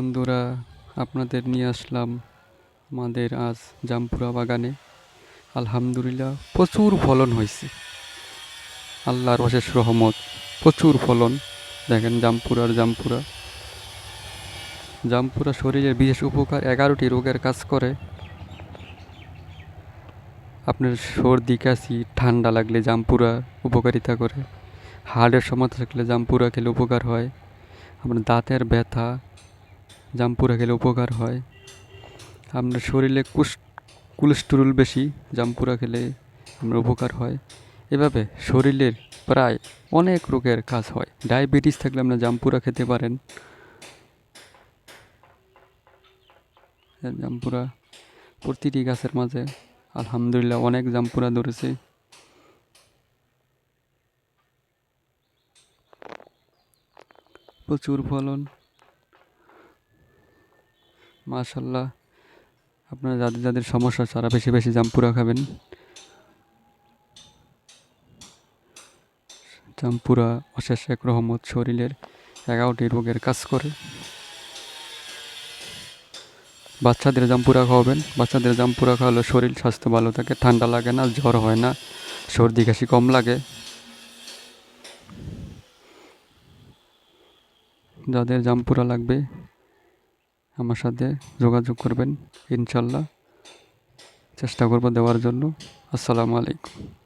বন্ধুরা, আপনাদের নিয়ে আসলাম আমাদের আজ জামপুরা বাগানে। আলহামদুলিল্লাহ, প্রচুর ফলন হয়েছে। আল্লাহর অশেষ রহমত, প্রচুর ফলন। দেখেন জামপুরার জামপুরা। জামপুরা শরীরের বিশেষ উপকার, এগারোটি রোগের কাজ করে। আপনার সর্দি, কাশি, ঠান্ডা লাগলে জামপুরা উপকারিতা করে। হার্টের সমস্যা থাকলে জামপুরা খেলে উপকার হয়। আপনার দাঁতের ব্যথা জামপুরা খেলে উপকার হয়। আপনার শরীরে কুস কোলেস্টেরল বেশি, জামপুরা খেলে আপনার উপকার হয়। এভাবে শরীরের প্রায় অনেক রোগের কাজ হয়। ডায়াবেটিস থাকলে আপনার জামপুরা খেতে পারেন। জামপুরা প্রতিটি গাছের মাঝে আলহামদুলিল্লাহ অনেক জামপুরা ধরেছে। প্রচুর ফলন। মাশাল্লাহ আপনারা যাদের যাদের সমস্যা তারা বেশি বেশি জামপুরা খাবেন। জামপুরা অশেষ এক রহমত শরীরের এগারোটি রোগের কাজ করে। বাচ্চাদের জামপুরা খাওয়াবেন। বাচ্চাদের জামপুরা খাওয়ালে শরীর স্বাস্থ্য ভালো থাকে, ঠান্ডা লাগে না, জ্বর হয় না, সর্দি কাশি কম লাগে। যাদের জামপুরা লাগবে আমার সাথে যোগাযোগ করবেন ইনশাল্লাহ। চেষ্টা করব দেওয়ার জন্য। আসসালামু আলাইকুম।